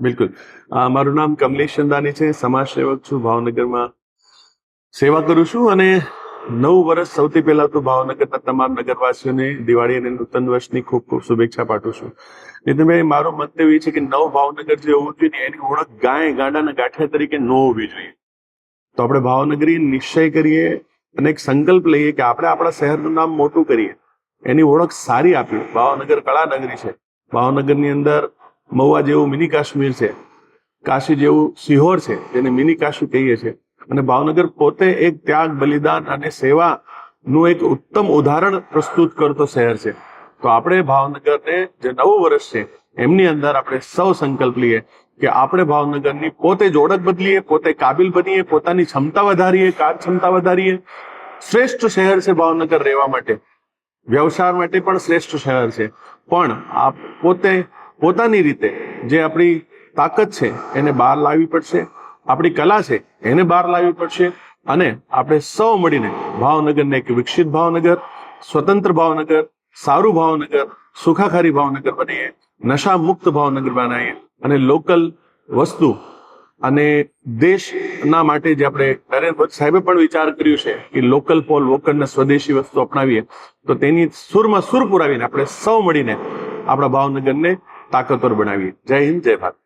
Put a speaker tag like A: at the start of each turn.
A: બિલકુલ. મારું નામ કમલેશ ચંદાની છે. સમાજ સેવક છું ભાવનગરમાં. સેવા કરું છું અને નવ વર્ષ સૌથી પહેલા તો ભાવનગરના તમામ નગરવાસીઓને દિવાળી અને નૂતન વર્ષની ખૂબ ખૂબ શુભેચ્છા પાઠવું છું. નીતિનભાઈ, મારો મંતવ્ય એ છે કે નવ ભાવનગર જે હોવું જોઈએ એની ઓળખ ગાય ગાડાના ગાંઠિયા તરીકે ન હોવી જોઈએ. તો આપણે ભાવનગરી નિશ્ચય કરીએ અને એક સંકલ્પ લઈએ કે આપણે આપણા શહેરનું નામ મોટું કરીએ. એની ઓળખ સારી આપીએ ભાવનગર કળા નગરી છે. ભાવનગરની અંદર મહુવા જેવું મિની કાશ્મીર છે, કાશી જેવું સિહોર છે, જેને મિની કાશી કહીએ છીએ. અને ભાવનગર પોતે એક ત્યાગ, બલિદાન અને સેવાનું એક ઉત્તમ ઉદાહરણ પ્રસ્તુત કરતો શહેર છે. તો આપણે ભાવનગરને જે નવું વર્ષ છે, એમની અંદર આપણે સૌ સંકલ્પ લઈએ કે આપણે ભાવનગરની પોતે જ ઓળખ બદલીએ, પોતે કાબિલ બનીએ, પોતાની ક્ષમતા વધારીએ કાર્યક્ષમતા વધારીએ. શ્રેષ્ઠ શહેર છે ભાવનગર રહેવા માટે. વ્યવસાય માટે પણ શ્રેષ્ઠ શહેર છે. પણ આ પોતે પોતાની રીતે જે આપણી તાકાત છે, એને બહાર લાવવી પડશે. આપણી કલા છે, એને બહાર લાવવી પડશે. અને આપણે સૌ મળીને ભાવનગરને એક વિકસિત ભાવનગર, સ્વતંત્ર ભાવનગર, સારું ભાવનગર, સુખાકારી ભાવનગર બનીએ નશા મુક્ત ભાવનગર બનાવીએ. અને લોકલ વસ્તુ અને દેશના માટે જે આપણે નરેન્દ્ર સાહેબે પણ વિચાર કર્યો છે કે લોકલ ફોર વોકલ ને સ્વદેશી વસ્તુ અપનાવીએ, તો તેની સુરમાં સુર પુરાવીને આપણે સૌ મળીને આપણા ભાવનગરને તાકતવર બનાવીએ. જય હિન્દ જય ભારત.